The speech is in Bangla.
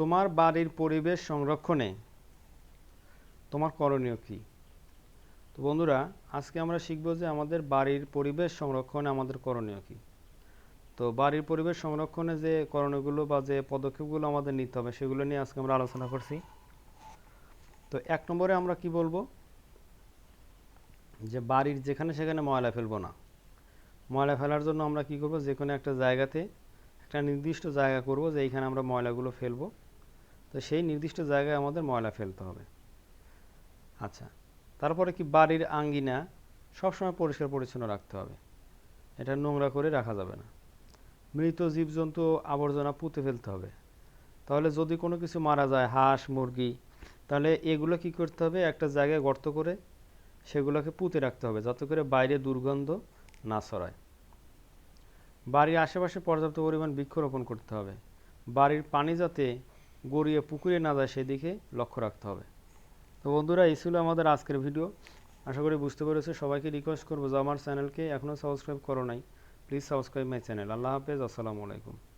তোমার বাড়ির পরিবেশ সংরক্ষণে তোমার করণীয় কি? তো বন্ধুরা, আজকে আমরা শিখব যে আমাদের বাড়ির পরিবেশ সংরক্ষণে আমাদের করণীয় কি। তো বাড়ির পরিবেশ সংরক্ষণে যে করণীয়গুলো বা যে পদক্ষেপগুলো আমাদের নিতে হবে, সেগুলো নিয়ে আজকে আমরা আলোচনা করছি। তো এক নম্বরে আমরা কি বলব? যে বাড়ির যেখানে সেখানে ময়লা ফেলব না। ময়লা ফেলার জন্য আমরা কি করব? যে কোনো একটা জায়গাতে একটা নির্দিষ্ট জায়গা করব যে এইখানে আমরা ময়লাগুলো ফেলব। তো সেই নির্দিষ্ট জায়গায় আমাদের ময়লা ফেলতে হবে। আচ্ছা তারপরে কি বাড়ির আঙ্গিনা সবসময় পরিষ্কার পরিচ্ছন্ন রাখতে হবে? এটা নোংরা করে রাখা যাবে না। মৃত জীবজন্তু আবর্জনা পুঁতে ফেলতে হবে। তাহলে যদি কোনো কিছু মারা যায়, হাঁস, মুরগি, তাহলে এগুলো কি করতে হবে? একটা জায়গায় গর্ত করে সেগুলোকে পুঁতে রাখতে হবে যাতে করে বাইরে দুর্গন্ধ না ছড়ায়। বাড়ির আশেপাশে পর্যাপ্ত পরিমাণ বৃক্ষরোপণ করতে হবে। বাড়ির পানি যাতে গড়িয়ে পুকুরে না যায় সেদিকে লক্ষ্য রাখতে হবে। তো বন্ধুরা, এই ছিল আমাদের আজকের ভিডিও। আশা করি বুঝতে পেরেছ। সবাইকে রিকোয়েস্ট করব যে আমার চ্যানেলকে এখনও সাবস্ক্রাইব করো নাই। প্লিজ সাবস্ক্রাইব মাই চ্যানেল আল্লাহ হাফেজ। আসসালামু আলাইকুম।